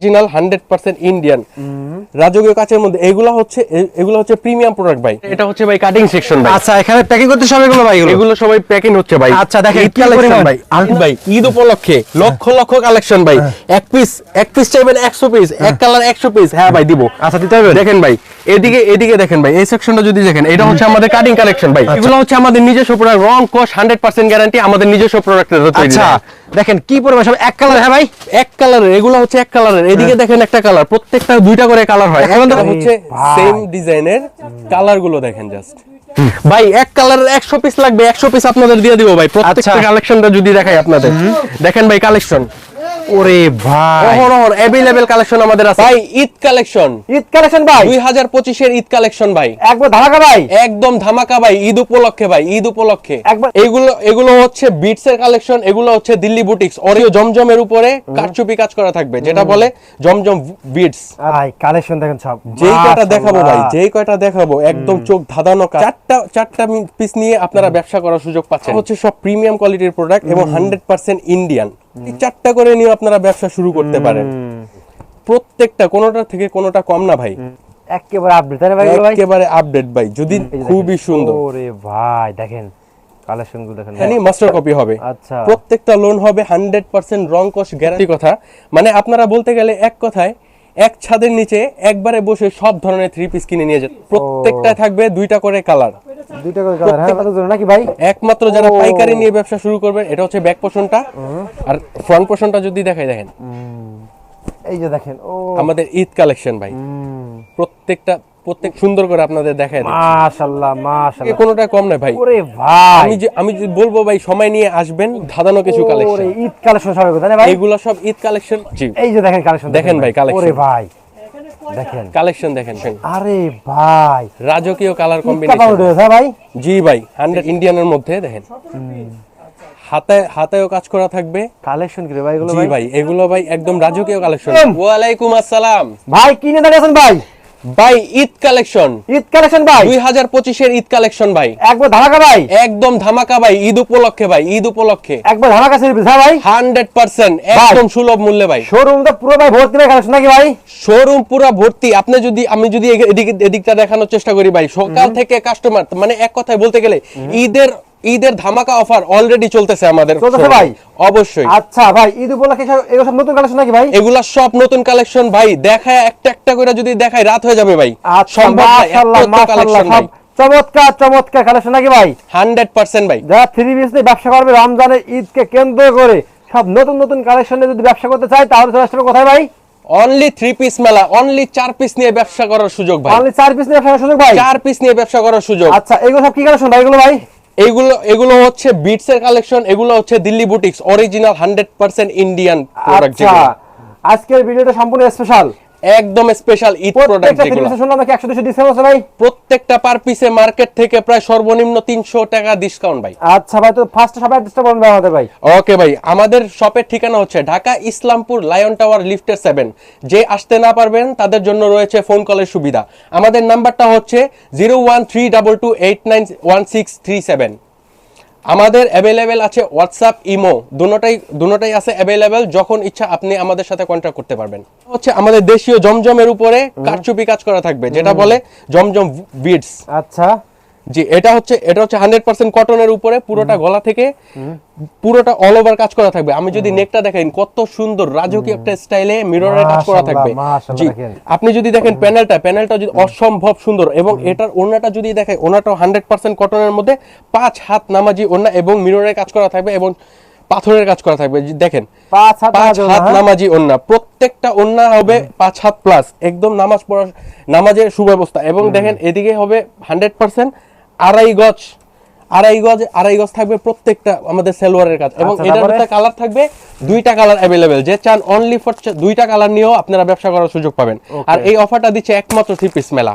Original hundred percent Indian রাজকীয় কাচের মধ্যে এগুলো হচ্ছে এগুলো হচ্ছে প্রিমিয়াম প্রোডাক্ট ভাই। এটা হচ্ছে ভাই কাটিং সেকশন ভাই। আচ্ছা এখানে প্যাকিং করতে সব এগুলো ভাই এগুলো? সবাই প্যাকিং হচ্ছে ভাই। আচ্ছা, দেখেন ঈদ কালেকশন ভাই। আর ভাই ঈদ উপলক্ষে লক্ষ লক্ষ কালেকশন ভাই। এক পিস এক পিস চাইবেন একশো পিস এক কালার একশো পিস হ্যাঁ ভাই দিব। আচ্ছা দিতে হবে। দেখেন ভাই এদিকে এদিকে দেখেন ভাই এই সেকশনটা যদি দেখেন এটা হচ্ছে আমাদের কাটিং কালেকশন ভাই। এগুলো হচ্ছে আমাদের নিজস্ব প্রোডাক্ট রং কোশ হান্ড্রেড পার্সেন্ট গ্যারান্টি আমাদের নিজস্ব প্রোডাক্টের আচ্ছা। দেখেন কি পরিমাণ সব এক কালার হ্যাঁ ভাই? এক কালারের এগুলো হচ্ছে এক কালারের এদিকে দেখেন একটা কালার প্রত্যেকটা দুইটা করে কালার হয়। এখন দেখো হচ্ছে সেম ডিজাইনের কালারগুলো দেখেন জাস্ট ভাই এক কালারের একশো পিস লাগবে একশো পিস আপনাদের দিয়ে দিব ভাই। প্রত্যেকটা আচ্ছা। কালেকশনটা যদি দেখাই আপনাদের। দেখেন ভাই কালেকশন ওরে ভাই। অহরহ অ্যাভেলেবেল কালেকশন আমাদের আছে। ভাই ঈদ কালেকশন ঈদ কালেকশন ভাই। দুই হাজার পঁচিশের ঈদ কালেকশন ভাই। একবার ধামাকা ভাই। একদম ধামাকা ভাই ঈদ উপলক্ষে ভাই ঈদ উপলক্ষে। একবার- এগুলো এগুলো হচ্ছে বিটস এর কালেকশন এগুলো হচ্ছে দিল্লি বুটিক্স অরিও জমজমের উপরে কারচুপি কাজ করা থাকবে যেটা বলে জমজম বিটস ভাই কালেকশন দেখেন সব। যেই কয়টা দেখাবো ভাই। যেই কয়টা দেখাবো একদম চোখ ধাঁধানো কাজ। চারটা চারটা পিস নিয়ে আপনারা ব্যবসা করার সুযোগ পাচ্ছেন। হচ্ছে সব প্রিমিয়াম কোয়ালিটির প্রোডাক্ট এবং হান্ড্রেড পার্সেন্ট ইন্ডিয়ান চারটা করে নিয়ে আপনারা ব্যবসা শুরু করতে পারেন। প্রত্যেকটা কোনোটা থেকে কোনোটা কম না ভাই। একেবারে আপডেট ভাই একেবারে আপডেট ভাই যদি। খুবই সুন্দর। ওরে ভাই দেখেন। মাস্টার কপি হবে। আচ্ছা। প্রত্যেকটা লোন হবে হান্ড্রেড পার্সেন্ট রং কস গ্যারান্টি কথা। মানে আপনারা বলতে গেলে এক কথায় এক ছাদের নিচে একবারে বসে সব ধরনের থ্রি পিস কিনে নিয়ে যেত। প্রত্যেকটা থাকবে দুইটা করে কালার দুইটা করে কালার হ্যাঁ নাকি ভাই? একমাত্র যারা পাইকারি নিয়ে ব্যবসা শুরু করবেন এটা হচ্ছে ব্যাক পোষণটা আর ফ্রন্ট পোষণটা যদি দেখাই দেখেন। এই যে দেখেন ও। আমাদের ঈদ কালেকশন ভাই। প্রত্যেকটা প্রত্যেক সুন্দর করে আপনাদের দেখায় মাশাআল্লাহ মাশাআল্লাহ। কোনোটা কম নয় ভাই। ওরে ভাই। আমি যে আমি যদি বলব ভাই সময় নিয়ে আসবেন ধাঁধানো কিছু ওরে ঈদ কালেকশন সবাই তাই না ভাই? এইগুলো সব ঈদ কালেকশন জি। এই যে দেখেন কালেকশন দেখেন ভাই, collection। ওরে ভাই। দেখেন। কালেকশন দেখেন আরে ভাই। রাজকীয় কালার কম্বিনেশন হ্যাঁ ভাই? জি ভাই হান্ড্রেড ইন্ডিয়ানের মধ্যে দেখেন। হাতে হাতেও কাজ করা থাকবে। কালেকশন কি ভাই এগুলো ভাই? ভাই এগুলো ভাই একদম রাজকীয় কালেকশন একদম। ওয়ালাইকুম আসসালাম। ভাই কিনে দাঁড়িয়েছেন ভাই? ভাই ঈদ কালেকশন। ঈদ কালেকশন ভাই? দুই হাজার পঁচিশের ঈদ কালেকশন ভাই। একবার ধামাকা ভাই? একদম ধামাকা ভাই ঈদ উপলক্ষে ভাই ঈদ উপলক্ষে। একবার ধামাকা সিরিজ হ্যাঁ ভাই? হান্ড্রেড পার্সেন্ট একদম সুলভ মূল্যে ভাই। শোরুম তো পুরো ভাই ভর্তি ভাই কালেকশন নাকি ভাই? শোরুম পুরো ভর্তি। আপনি যদি আমি যদি এদিকটা দেখানোর চেষ্টা করি ভাই সকাল থেকে কাস্টমার মানে এক কথায় বলতে গেলে ঈদের ঈদের ধামাকা অফার অলরেডি চলতেছে আমাদের চলতেছে ভাই? অবশ্যই। আচ্ছা ভাই ঈদ উপলক্ষে সব- এগুলো সব নতুন কালেকশন নাকি ভাই? এগুলা সব নতুন কালেকশন ভাই। দেখায় একটা একটা করে যদি দেখাই রাত হয়ে যাবে ভাই। আচ্ছা সম্ভব না মাশাআল্লাহ মাশাআল্লাহ সব চমৎকার চমৎকার কালেকশন নাকি ভাই? হান্ড্রেড পার্সেন্ট ভাই। যারা থ্রি পিস নিয়ে ব্যবসা করবে রমজানের ঈদকে কেন্দ্র করে সব নতুন নতুন কালেকশন যদি ব্যবসা করতে চায় তাহলে চলে আসবে কোথায় ভাই? অনলি থ্রি পিস মেলা অনলি চার পিস নিয়ে ব্যবসা করার সুযোগ ভাই। অনলি চার পিস নিয়ে ব্যবসা করার সুযোগ ভাই? চার পিস নিয়ে ব্যবসা করার সুযোগ। আচ্ছা এগুলো সব কি কালেকশন ভাই এগুলো ভাই? এগুলো এগুলো হচ্ছে বিটস এর কালেকশন এগুলো হচ্ছে Delhi boutiques original hundred percent Indian product আজকের ভিডিওটা সম্পূর্ণ স্পেশাল একদম স্পেশাল ইট প্রোডাক্ট যেগুলো। শুনলাম 100 200 ডিসকাউন্ট ভাই। প্রত্যেকটা পার পিসে মার্কেট থেকে প্রায় সর্বনিম্ন 300 টাকা ডিসকাউন্ট ভাই। আচ্ছা ভাই তো ফার্স্ট সবাই অ্যাড্রেসটা ভাই আমাদের ভাই। ওকে ভাই আমাদের শপের ঠিকানা হচ্ছে ঢাকা ইসলামপুর লায়ন টাওয়ার লিফটের 7 যে আসতে না পারবেন তাদের জন্য রয়েছে ফোন কলের সুবিধা। আমাদের নাম্বারটা হচ্ছে 01322891637 আমাদের অ্যাভেলেবেল আছে হোয়াটসঅ্যাপ ইমো দুটাই দুটাই আছে অ্যাভেলেবেল যখন ইচ্ছা আপনি আমাদের সাথে কন্ট্যাক্ট করতে পারবেন। হচ্ছে আমাদের দেশীয় জমজমের উপরে কারচুপি কাজ করা থাকবে যেটা বলে জমজম বিটস আচ্ছা। জি এটা হচ্ছে এটা হচ্ছে হান্ড্রেড পার্সেন্ট কটনের উপরে পুরোটা গলা থেকে পুরোটা অল ওভার কাজ করা থাকবে। আমি যদি নেকটা দেখেন কত সুন্দর রাজকীয় একটা স্টাইলে মিররের কাজ করা থাকবে। জি আপনি যদি দেখেন প্যানেলটা প্যানেলটা যদি অসম্ভব সুন্দর এবং এটার ওড়নাটা যদি দেখেন ওনাটাও হান্ড্রেড পার্সেন্ট কটনের মধ্যে পাঁচ হাত নামাজি ওড়না এবং মিররের কাজ করা থাকবে এবং পাথরের কাজ করা থাকবে। দেখেন পাঁচ হাত নামাজ ওন্না প্রত্যেকটা ওন্না হবে পাঁচ হাত প্লাস একদম নামাজ পড়া নামাজের সুব্যবস্থা এবং দেখেন এদিকে হবে হান্ড্রেড পার্সেন্ট আড়াই গজ আড়াই গজ আড়াই গজ থাকবে প্রত্যেকটা আমাদের সেলোয়ারের কাজ। এবং আচ্ছা, এটার মধ্যে কালার থাকবে দুইটা কালার অ্যাভেলেবেল যে চান অনলি ফর দুইটা কালার নিয়েও আপনারা ব্যবসা করার সুযোগ পাবেন। আর এই অফারটা দিচ্ছে একমাত্র থ্রি পিস মেলা।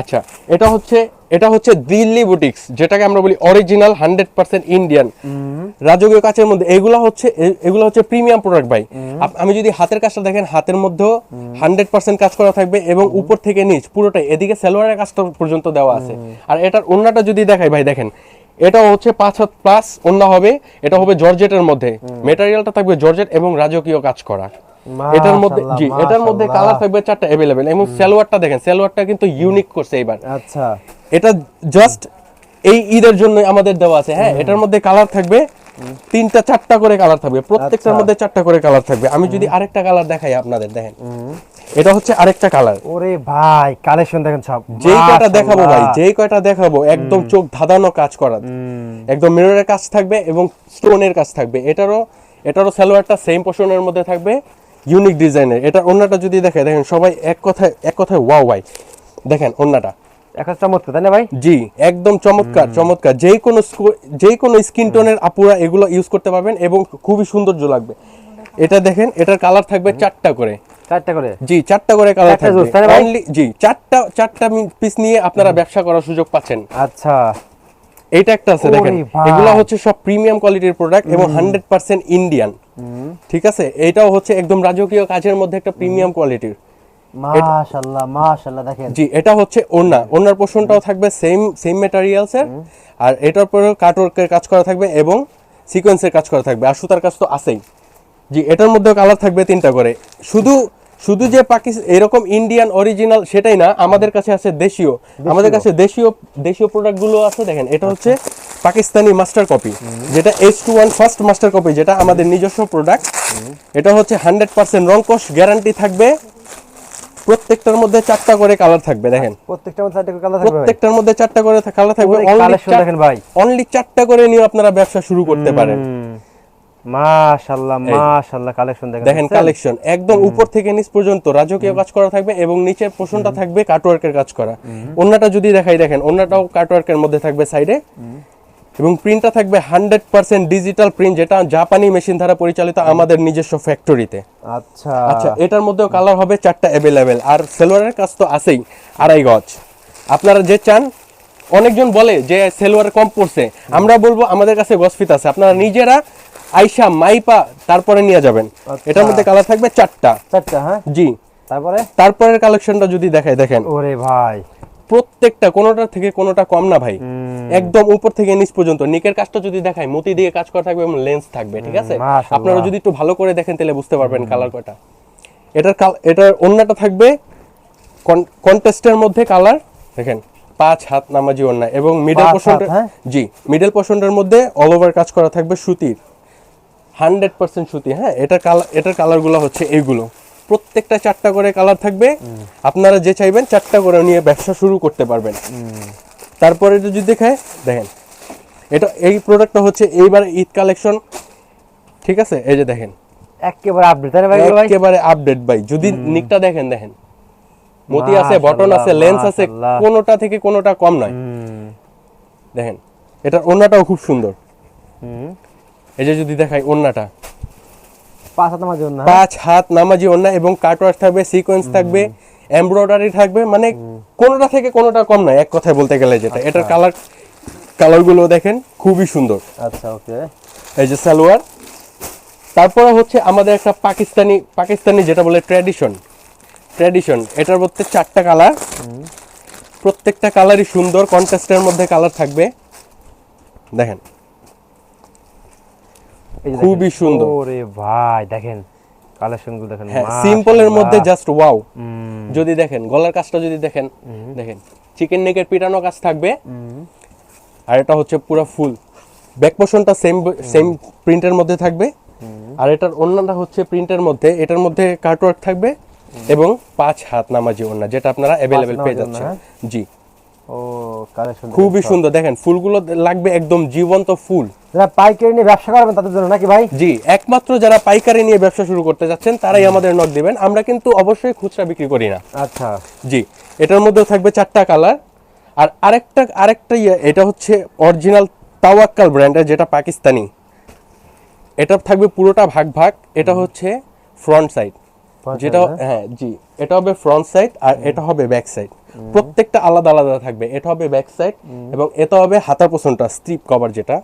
আচ্ছা এটা হচ্ছে এটা হচ্ছে দিল্লি বুটিক্স যেটাকে আমরা বলি অরিজিনাল হান্ড্রেড পার্সেন্ট ইন্ডিয়ান রাজকীয় কাচের মধ্যে এগুলা হচ্ছে এগুলো হচ্ছে প্রিমিয়াম প্রোডাক্ট ভাই। আমি যদি হাতের কাজটা দেখেন হাতের মধ্যেও হান্ড্রেড পার্সেন্ট কাজ করা থাকবে এবং উপর থেকে নিচ পুরোটাই এদিকে সালোয়ারের কাজটা পর্যন্ত দেওয়া আছে। আর এটার অন্যটা যদি দেখাই ভাই দেখেন এটা হচ্ছে পাঁচ হাত প্লাস অন্য হবে এটা হবে জর্জেটের মধ্যে। মেটেরিয়ালটা থাকবে জর্জেট এবং রাজকীয় কাজ করা। এটার মধ্যে জি এটার মধ্যে কালার থাকবে চারটা এবং সালোয়ারটা দেখেন সালোয়ারটা কিন্তু ইউনিক করছে এবার আচ্ছা। এটা জাস্ট এই ঈদের জন্য আমাদের দেওয়া আছে। হ্যাঁ এটার মধ্যে কালার থাকবে তিনটা চারটা করে কালার থাকবে। প্রত্যেকটার আচ্ছা। মধ্যে চারটা করে কালার থাকবে। আমি যদি আরেকটা কালার দেখাই আপনাদের দেখেন। এটা হচ্ছে আরেকটা কালার ওরে ভাই কালেকশন দেখেন সব। যেই কয়টা দেখাবো ভাই। যেই কয়টা দেখাবো একদম চোখ ধাঁধানো কাজ করা একদম মিররের কাজ থাকবে এবং স্টোনের কাজ থাকবে। এটারও এটারও সালোয়ারটা সেম পোর্শনের মধ্যে থাকবে। ইউনিক ডিজাইনের এটা অন্যটা যদি দেখে দেখেন সবাই এক কথায় এক কথায় ওয়াও ভাই দেখেন অন্যটা। এখন চমৎকার তাই না ভাই? জি একদম চমৎকার চমৎকার। যেই কোনো যেই কোনো স্কিন টোনের আপুরা এগুলো ইউজ করতে পারবেন এবং খুবই সৌন্দর্য লাগবে। এটা দেখেন এটার কালার থাকবে চারটা করে। চারটা করে? জি চারটা করে কালার থাকবে। জি চারটা চারটা পিস নিয়ে আপনারা ব্যবসা করার সুযোগ পাচ্ছেন। আচ্ছা। এইটা একটা আছে দেখেন। এগুলো হচ্ছে সব প্রিমিয়াম কোয়ালিটির প্রোডাক্ট এবং হান্ড্রেড পার্সেন্ট ইন্ডিয়ান ঠিক আছে? এটাও হচ্ছে একদম রাজকীয় কাজের মধ্যে একটা প্রিমিয়াম কোয়ালিটির মাশাআল্লাহ মাশাআল্লাহ দেখেন। জি এটা হচ্ছে ওড়না। ওড়নার পোর্শনটাও থাকবে সেম সেম ম্যাটেরিয়ালস এর। আর এটার পরেও কাটওয়ার্কের কাজ করা থাকবে এবং সিকোয়েন্সের কাজ করা থাকবে। আর সুতার কাজ তো আছেই। জি এটার মধ্যেও কালার থাকবে তিনটা করে। শুধু শুধু যে পাকিস্তান এরকম ইন্ডিয়ান অরিজিনাল সেটাই না আমাদের কাছে আছে দেশীয়। আমাদের কাছে দেশীয় দেশীয় প্রোডাক্টগুলো আছে দেখেন এটা হচ্ছে পাকিস্তানি মাস্টার কপি যেটা H two one first master copy যেটা আমাদের নিজস্ব প্রোডাক্ট এটা হচ্ছে হান্ড্রেড পার্সেন্ট রংকশ গ্যারান্টি থাকবে। প্রত্যেকটার মধ্যে চারটা করে কালার থাকবে দেখেন। প্রত্যেকটা মধ্যে চারটা করে কালার থাকবে প্রত্যেকটার মধ্যে চারটা করে কালার থাকবে। অনলি দেখেন ভাই। অনলি চারটা করে নিয়ে আপনারা ব্যবসা শুরু করতে পারেন। মাশাআল্লাহ মাশাআল্লাহ কালেকশন দেখেন দেখেন কালেকশন একদম উপর থেকে নিচ পর্যন্ত রাজকীয় কাজ করা থাকবে এবং নিচের থাকবে কাটওয়ার্কের কাজ করা। অন্যটা যদি দেখাই দেখেন অন্যটাও কাটওয়ার্কের মধ্যে থাকবে সাইডে এবং প্রিন্টটা থাকবে হান্ড্রেড পার্সেন্ট ডিজিটাল প্রিন্ট যেটা জাপানি মেশিন দ্বারা পরিচালিত আমাদের নিজস্ব ফ্যাক্টরিতে আচ্ছা। আচ্ছা এটার মধ্যেও কালার হবে চারটা অ্যাভেলেবেল আর সেলোয়ারের কাজ তো আছেই আড়াই গজ। আপনারা যে চান অনেকজন বলে যে সেলোয়ার কম পড়ছে। আমরা বলব আমাদের কাছে গজ ফিত আছে। আপনারা নিজেরা আইসা মাইপা তারপরে নিয়ে যাবেন। আচ্ছা। এটার মধ্যে কালার থাকবে চারটা। চারটা হ্যাঁ? জি। তারপরে? তারপরের কালেকশনটা যদি দেখাই দেখেন। ওরে ভাই। প্রত্যেকটা কোনোটা থেকে কোনোটা কম না ভাই। একদম উপর থেকে নিচ পর্যন্ত। নিকের কাজটা যদি দেখাই মতি দিয়ে কাজ করা থাকবে এবং লেন্স থাকবে ঠিক আছে? আপনারা যদি একটু ভালো করে দেখেন তাহলে বুঝতে পারবেন কালার কয়টা। এটার এটার অন্যটা থাকবে কন্টেস্টের মধ্যে কালার দেখেন পাঁচ হাত নামাজি অন্য এবং মিডল পোর্শনটা হ্যাঁ? জি মিডল পোর্শনটার মধ্যে অল ওভার কাজ করা থাকবে সুতির। হান্ড্রেড পার্সেন্ট সুতি হ্যাঁ? এটার কালার এটার কালারগুলো হচ্ছে এইগুলো প্রত্যেকটা চারটা করে কালার থাকবে। আপনারা যে চাইবেন চারটা করে নিয়ে ব্যবসা শুরু করতে পারবেন। তারপরে এটা যদি দেখায় দেখেন। এটা এই প্রোডাক্টটা হচ্ছে এইবার ঈদ কালেকশন ঠিক আছে? এই যে দেখেন। একেবারে আপডেট ভাই একেবারে আপডেট ভাই। যদি নিকটা দেখেন দেখেন। মতি আছে বটন আছে লেন্স আছে। কোনোটা থেকে কোনোটা কম নয়। দেখেন। এটার ওন্নাটাও খুব সুন্দর। এই যে যদি দেখাই ওন্নাটা পাঁচ হাত জন্য হ্যাঁ? পাঁচ হাত নামাজি ওন্না এবং কাটওয়ার্ক থাকবে সিকোয়েন্স থাকবে এমব্রয়ডারি থাকবে মানে কোনোটা থেকে কোনোটা কম নয় এক কথায় বলতে গেলে যেটা। এটার কালার কালারগুলো দেখেন খুবই সুন্দর। আচ্ছা ওকে। এই যে সালোয়ার। তারপরে হচ্ছে আমাদের একটা পাকিস্তানি পাকিস্তানি যেটা বলে ট্র্যাডিশন ট্র্যাডিশন এটার মধ্যে চারটা কালার প্রত্যেকটা কালারই সুন্দর কন্ট্রাস্টের মধ্যে কালার থাকবে। দেখেন। খুবই সুন্দর। ওরে ভাই দেখেন কালেকশনগুলো দেখেন হ্যাঁ সিম্পলের মধ্যে জাস্ট ওয়াও যদি দেখেন গলার কাজটা যদি দেখেন দেখেন চিকেন নেকের পিটানো কাজ থাকবে। আর এটা হচ্ছে পুরো ফুল ব্যাক পোর্শনটা সেম সেম প্রিন্টের মধ্যে থাকবে। আর এটার অন্যটা হচ্ছে প্রিন্টের মধ্যে এটার মধ্যে কার্টওয়ার্ক থাকবে এবং পাঁচ হাত নামাজি ওন্না যেটা আপনারা অ্যাভেলেবেল পেয়ে যাচ্ছেন। জি। ও কালেকশন খুবই সুন্দর। দেখেন ফুলগুলো লাগবে একদম জীবন্ত ফুল। যারা পাইকারি নিয়ে ব্যবসা করবেন তাদের জন্য নাকি ভাই? জি একমাত্র যারা পাইকারি নিয়ে ব্যবসা শুরু করতে যাচ্ছেন তারাই আমাদের নক দিবেন। আমরা কিন্তু অবশ্যই খুচরা বিক্রি করি না। আচ্ছা। জি এটার মধ্যেও থাকবে চারটা কালার আর আরেকটা আরেকটা ইয়ে এটা হচ্ছে অরিজিনাল তাওয়াক্কাল ব্র্যান্ডের যেটা পাকিস্তানি। এটা থাকবে পুরোটা ভাগ ভাগ। এটা হচ্ছে ফ্রন্ট সাইড যেটা হ্যাঁ? জি এটা হবে ফ্রন্ট সাইড আর এটা হবে ব্যাক সাইড প্রত্যেকটা আলাদা আলাদা থাকবে। এটা হবে ব্যাক সাইড এবং এটা হবে হাতার পোষণটা স্ট্রিপ কভার যেটা।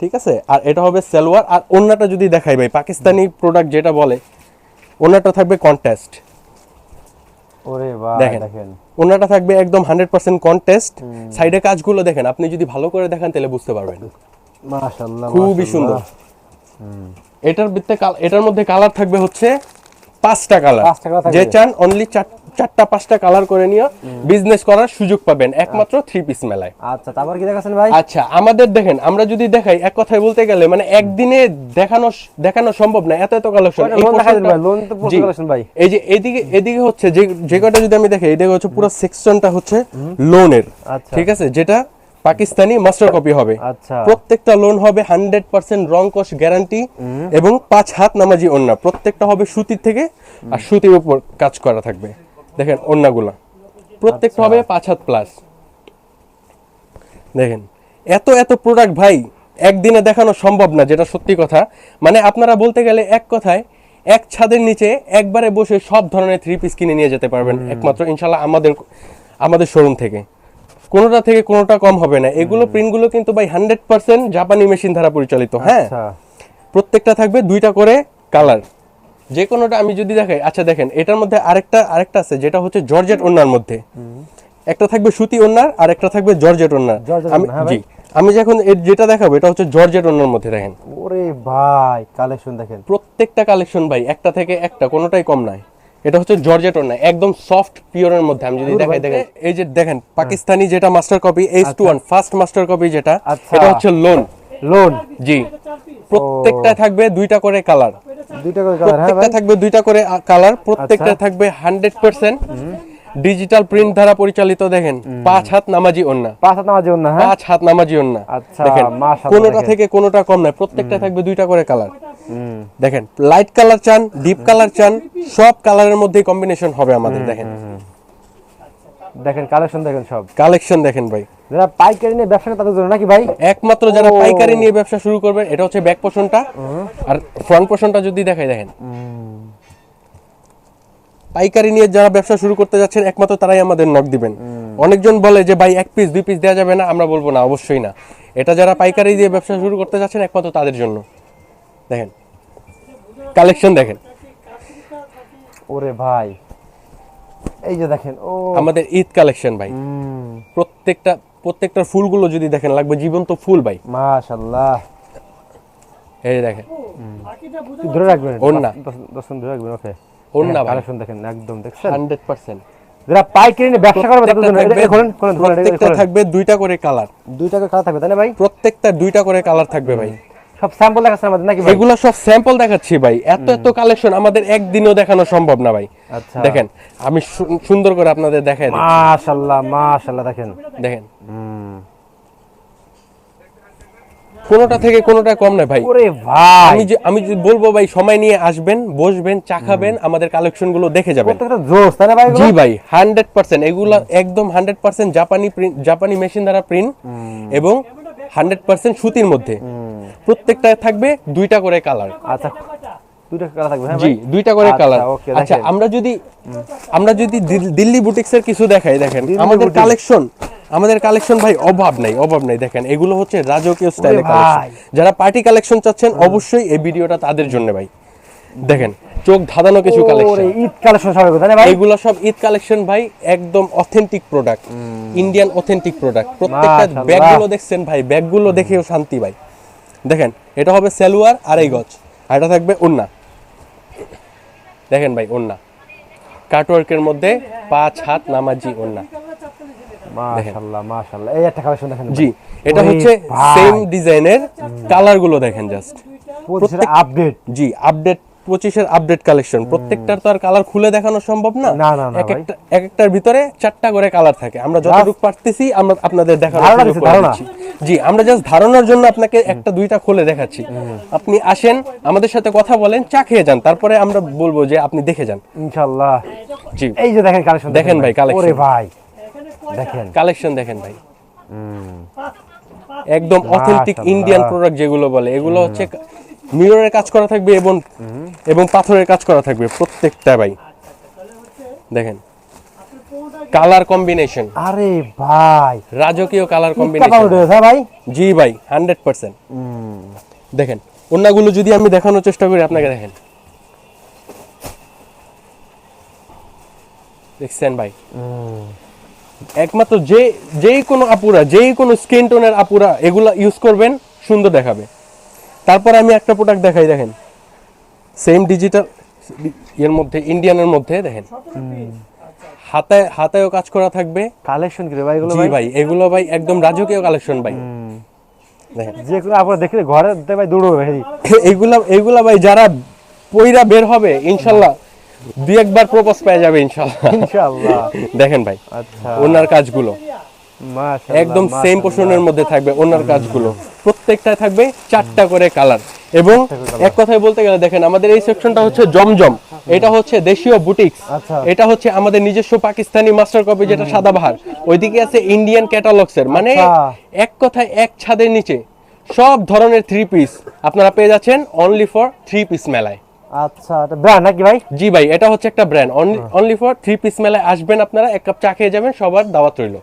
ঠিক আছে? আর এটা হবে সালোয়ার। আর অন্যটা যদি দেখাই ভাই পাকিস্তানি প্রোডাক্ট যেটা বলে অন্যটা থাকবে কন্টেস্ট ওরে ভাই দেখেন। ওনাটা থাকবে একদম হান্ড্রেড পার্সেন্ট কন্টেস্ট সাইডে কাজগুলো দেখেন আপনি যদি ভালো করে দেখেন তাহলে বুঝতে পারবেন। মাশাআল্লাহ খুবই সুন্দর। এটার ভিতরে এটার মধ্যে কালার থাকবে হচ্ছে পাঁচটা কালার যে চান অনলি চারটা পাঁচটা কালার করে নিয়ে বিজনেস করার সুযোগ পাবেন একমাত্র থ্রি পিস মেলায়। আচ্ছা তারপর কি দেখাচ্ছেন ভাই? আচ্ছা আমাদের দেখেন আমরা যদি দেখাই এক কথায় বলতে গেলে মানে একদিনে দেখানো দেখানো সম্ভব না এত এত কালেকশন ভাই? এই যে এদিকে এদিকে হচ্ছে যে যে কটা যদি আমি দেখাই এদিকে হচ্ছে পুরো সেকশনটা হচ্ছে লোনের আচ্ছা। ঠিক আছে? যেটা পাকিস্তানি মাস্টার কপি হবে। আচ্ছা। প্রত্যেকটা লোন হবে হান্ড্রেড পার্সেন্ট রং কস গ্যারান্টি এবং পাঁচ হাত নামাজি ওন্না প্রত্যেকটা হবে সুতির থেকে আর সুতির উপর কাজ করা থাকবে। দেখেন ওন্নাগুলা প্রত্যেকটা আচ্ছা। হবে পাঁচ হাত প্লাস দেখেন এত এত প্রোডাক্ট ভাই একদিনে দেখানো সম্ভব না যেটা সত্যি কথা। মানে আপনারা বলতে গেলে এক কথায় এক ছাদের নিচে একবারে বসে সব ধরনের থ্রি পিস কিনে নিয়ে যেতে পারবেন। একমাত্র ইনশাল্লাহ আমাদের আমাদের শোরুম থেকে। কোনোটা থেকে কোনোটা কম হবে না। এগুলো প্রিন্টগুলো কিন্তু ভাই হান্ড্রেড পার্সেন্ট জাপানি মেশিন দ্বারা পরিচালিত হ্যাঁ? আচ্ছা। প্রত্যেকটা থাকবে দুইটা করে কালার যে কোনোটা আমি যদি দেখাই আচ্ছা দেখেন এটার মধ্যে আরেকটা আরেকটা আছে যেটা হচ্ছে জর্জেট ওন্নার মধ্যে। একটা থাকবে সুতি ওনার আর একটা থাকবে জর্জেট ওনার আমি হ্যাঁ জি। আমি যখন যেটা দেখাবো এটা হচ্ছে জর্জেট ওনার মধ্যে দেখেন। ওরে ভাই কালেকশন দেখেন। প্রত্যেকটা কালেকশন ভাই একটা থেকে একটা কোনোটাই কম নাই। এটা হচ্ছে জর্জেট ওন্না একদম সফট পিওরের মধ্যে। আমি যদি দেখাই দেখেন এই যে দেখেন পাকিস্তানি যেটা master copy H two one first master copy যেটা আচ্ছা। এটা হচ্ছে লোন লোন জি। প্রত্যেকটা থাকবে দুইটা করে কালার দুইটা করে কালার হ্যাঁ প্রত্যেকটা থাকবে দুইটা করে কালার প্রত্যেকটা আচ্ছা। থাকবে হান্ড্রেড পার্সেন্ট ডিজিটাল প্রিন্ট দ্বারা পরিচালিত দেখেন পাঁচ হাত নামাজি ওন্না পাঁচ হাত নামাজ না হ্যাঁ? পাঁচ হাত নামাজি ওন্না আচ্ছা, দেখেন কোনোটা থেকে কোনোটা কম নয় প্রত্যেকটা থাকবে দুইটা করে কালার দেখেন লাইট কালার চান ডিপ কালার চান সব কালারের মধ্যে কম্বিনেশন হবে আমাদের দেখেন। দেখেন কালেকশন দেখেন সব। কালেকশন দেখেন ভাই। যারা পাইকারি নিয়ে ব্যবসা তাদের জন্য নাকি ভাই? একমাত্র যারা পাইকারি নিয়ে ব্যবসা শুরু করবেন এটা হচ্ছে ব্যাক পোষণটা আর ফ্রন্ট পোষণটা যদি দেখাই দেখেন। পাইকারি নিয়ে যারা ব্যবসা শুরু করতে যাচ্ছেন একমাত্র তারাই আমাদের নক দিবেন। অনেকজন বলে যে ভাই এক পিস দুই পিস দেওয়া যাবে না? আমরা বলব না অবশ্যই না। এটা যারা পাইকারি দিয়ে ব্যবসা শুরু করতে যাচ্ছেন একমাত্র তাদের জন্য। দেখেন। কালেকশন দেখেন। ওরে ভাই। এই যে দেখেন ও। আমাদের ঈদ কালেকশন ভাই। হুম। প্রত্যেকটা ফুলগুলো যদি দেখেন লাগবে জীবন্ত ফুল ভাই। মাশাআল্লাহ। এই দেখেন। ধরে রাখবেন। দশ- দশ ধরে রাখবেন ওকে ওড়না ভাই। কালেকশন দেখেন একদম দেখছেন? Hundred percent. যারা পাইকারি নিয়ে ব্যবসা করবে তাদের খোলেন খোলেন প্রত্যেকটা থাকবে দুইটা করে কালার দুইটা করে কালার থাকবে তাই না ভাই? প্রত্যেকটা দুইটা করে কালার থাকবে ভাই। সব স্যাম্পল দেখাচ্ছেন আমাদের নাকি এগুলো সব স্যাম্পল দেখাচ্ছি ভাই। এত এত কালেকশন আমাদের একদিনও দেখানো সম্ভব না ভাই। আচ্ছা। দেখেন আমি সুন্দর করে আপনাদের দেখাই মাশাআল্লাহ মাশাআল্লাহ দেখেন। দেখেন। কোনোটা থেকে কোনোটা কম না ভাই। ওরে ভাই। আমি যে আমি যদি বলব ভাই সময় নিয়ে আসবেন বসবেন চা খাবেন আমাদের কালেকশনগুলো দেখে যাবেন। প্রত্যেকটা জোস তাই না ভাই জি ভাই হান্ড্রেড পার্সেন্ট এগুলা একদম হান্ড্রেড পার্সেন্ট জাপানি প্রিন্ট জাপানি মেশিন দ্বারা প্রিন্ট এবং হান্ড্রেড পার্সেন্ট সুতির মধ্যে। প্রত্যেকটা থাকবে দুইটা করে কালার। আচ্ছা দুইটা কালার থাকবে হ্যাঁ জি দুইটা করে আচ্ছা, কালার। আচ্ছা আমরা যদি আমরা যদি দিল্লি বুটিক্সের কিছু দেখাই দেখেন। আমাদের কালেকশন আমাদের কালেকশন ভাই অভাব নাই অভাব নাই দেখেন। এগুলো হচ্ছে রাজকীয় স্টাইলের কালেকশন। যারা পার্টি কালেকশন চাচ্ছেন অবশ্যই এই ভিডিওটা তাদের জন্য ভাই। দেখেন চোখ ধাঁধানো কিছু কালেকশন ঈদ কালেকশন সব এগুলো, ভাই? সব ঈদ কালেকশন ভাই একদম authentic product Indian authentic product প্রত্যেকটা। ব্যাগগুলো দেখছেন ভাই ব্যাগগুলো দেখেও শান্তি ভাই। দেখেন এটা হবে সেলুয়ার আর এই গজ আর এটা থাকবে ওন্না দেখেন ভাই ওন্না কাটওয়ার্কের মধ্যে পাঁচ হাত নামাজি ওন্না মাশাআল্লাহ মাশাআল্লাহ। এই একটা কালেকশন দেখেন জি এটা হচ্ছে সেম ডিজাইনের কালারগুলো দেখেন জাস্ট আপডেট জি আপডেট পঁচিশের আপডেট কালেকশন প্রত্যেকটার তো আর কালার খুলে দেখানো সম্ভব না। এক একটা এক একটার ভিতরে চারটা করে কালার থাকে। আমরা যতটুকু পারতেছি আমরা আপনাদের দেখানোর। দিচ্ছি। জি আমরা জাস্ট ধারণার জন্য আপনাকে একটা দুইটা খুলে দেখাচ্ছি। আপনি আসেন আমাদের সাথে কথা বলেন চা খেয়ে যান। তারপরে আমরা বলব যে আপনি দেখে যান। ইনশাআল্লাহ। জি। এই যে দেখেন কালেকশন দেখেন ভাই, collection। ওরে ভাই। দেখেন। কালেকশন দেখেন ভাই। একদম অথেন্টিক ইন্ডিয়ান প্রোডাক্ট যেগুলো বলে এগুলো হচ্ছে মিররের কাজ করা থাকবে এবং এবং পাথরের কাজ করা থাকবে প্রত্যেকটা ভাই। দেখেন। কালার কম্বিনেশন আরে ভাই। রাজকীয় কালার কম্বিনেশন হ্যাঁ ভাই? জি ভাই হান্ড্রেড পার্সেন্ট দেখেন অন্যগুলো যদি আমি দেখানোর চেষ্টা করি আপনাকে দেখেন। দেখছেন ভাই? একমাত্র যে যেই কোনো আপুরা যেই কোনো স্কিন টোনের আপুরা এগুলা ইউজ করবেন সুন্দর দেখাবে। তারপর আমি একটা প্রোডাক্ট দেখাই দেখেন। সেম ডিজিটাল এর মধ্যে ইন্ডিয়ানের মধ্যে দেখেন। হাতে হাতেও কাজ করা থাকবে। কালেকশন কি ভাই এগুলো ভাই? ভাই এগুলো ভাই একদম রাজকীয় কালেকশন ভাই। দেখেন। যে কোনো আপনারা দেখলে ঘরে ভাই দৌড়বে ভাই। এইগুলা এইগুলা ভাই যারা পইরা বের হবে ইনশাল্লাহ দুই একবার প্রপোজ পেয়ে যাবে ইনশাল্লাহ। ইনশাআল্লাহ দেখেন ভাই আচ্ছা। ওনার কাজগুলো। একদম সেম। পোষণের মধ্যে থাকবে ওনার কাজগুলো। প্রত্যেকটায় থাকবে চারটা করে কালার এবং এক কথায় বলতে গেলে দেখেন আমাদের এই সেকশনটা হচ্ছে জমজম। এটা হচ্ছে দেশীয় বুটিক্স আচ্ছা। এটা হচ্ছে আমাদের নিজস্ব পাকিস্তানি মাস্টার কপি যেটা সাদাবাহার ওইদিকে আছে ইন্ডিয়ান ক্যাটালগস এর। মানে আচ্ছা। এক কথায় এক ছাদের নিচে সব ধরনের থ্রি পিস আপনারা পেয়ে যাচ্ছেন অনলি ফর থ্রি পিস মেলায়। আচ্ছা ব্র্যান্ড নাকি ভাই? জি ভাই এটা হচ্ছে একটা brand only for three piece মেলায় আসবেন আপনারা এক কাপ চা খেয়ে যাবেন সবার দাওয়াত রইল।